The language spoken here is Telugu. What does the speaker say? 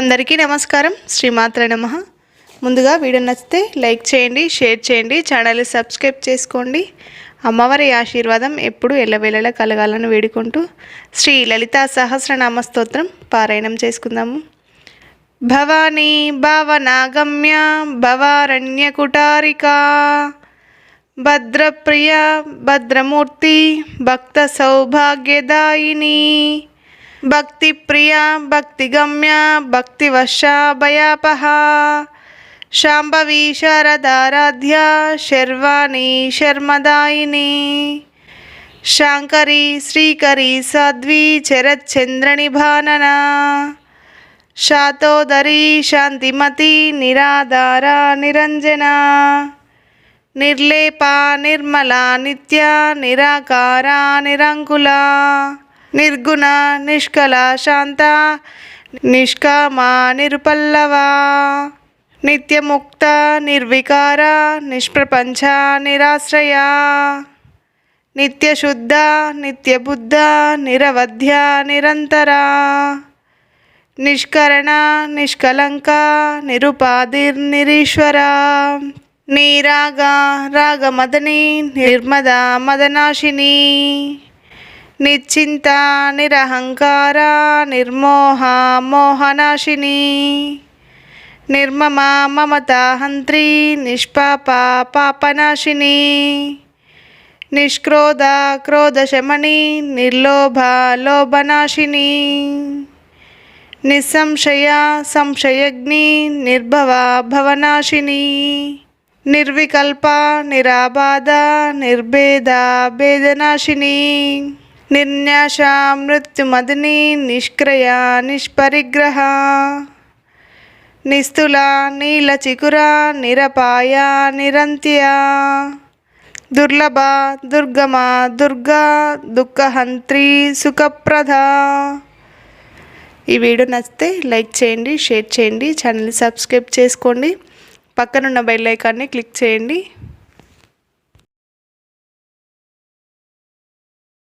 అందరికీ నమస్కారం. శ్రీమాత్ర నమ. ముందుగా వీడియో నచ్చితే లైక్ చేయండి షేర్ చేయండి ఛానల్ని సబ్స్క్రైబ్ చేసుకోండి. అమ్మవారి ఆశీర్వాదం ఎప్పుడు ఎల్లవేళలా కలగాలని వేడుకుంటూ శ్రీ లలితా సహస్రనామ స్తోత్రం పారాయణం చేసుకుందాము. భవానీ భావనాగమ్య భవారణ్యకుటారికా భద్రప్రియ భద్రమూర్తి భక్త సౌభాగ్యదాయిని भक्ति प्रिया भक्तिगम्या, भक्तिवशा, भयापहा। शाम्भवी, शारदाराध्या, शर्वाणी, शर्मदायिनी। शांकरी श्रीकरी, साध्वी चरच्चन्द्रनिभानना शातोदरी शांतिमती निराधारा निरंजना निर्लेपा, निर्मला, नित्या, निराकारा निरंकुला నిర్గుణ నిష్కల శాంత నిష్కామ నిరుపల్లవ నిత్యముక్త నిర్వికార నిష్ప్రపంచ నిరాశ్రయ నిత్యశుద్ధ నిత్యబుద్ధ నిరవధ్య నిరంతర నిష్కరణ నిష్కలంక నిరుపాధిర్నిరీశ్వర నీరాగ రాగమదని నిర్మద మదనాశిని. నిశ్చింత నిరహంకార నిర్మోహ మోహనాశిని. నిర్మమ మమతాహంత్రి నిష్పాప పాపనాశిని. నిష్క్రోధ క్రోధశమణి నిర్లోభ లోభనాశిని. నిస్సంశయ సంశయగ్ని నిర్భవ భవనాశిని. నిర్వికల్ప నిరాబాధ నిర్భేద భేదనాశిని. నిర్న్యాస మృత్యుమదిని నిష్క్రయ నిష్పరిగ్రహ. నిస్తుల నీలచికుర నిరపాయ నిరంత్య. దుర్లభ దుర్గమ దుర్గా దుఃఖహంత్రి సుఖప్రద. ఈ వీడియో నచ్చితే లైక్ చేయండి షేర్ చేయండి ఛానల్ని సబ్స్క్రైబ్ చేసుకోండి. పక్కనున్న బెల్ ఐకాన్ని క్లిక్ చేయండి.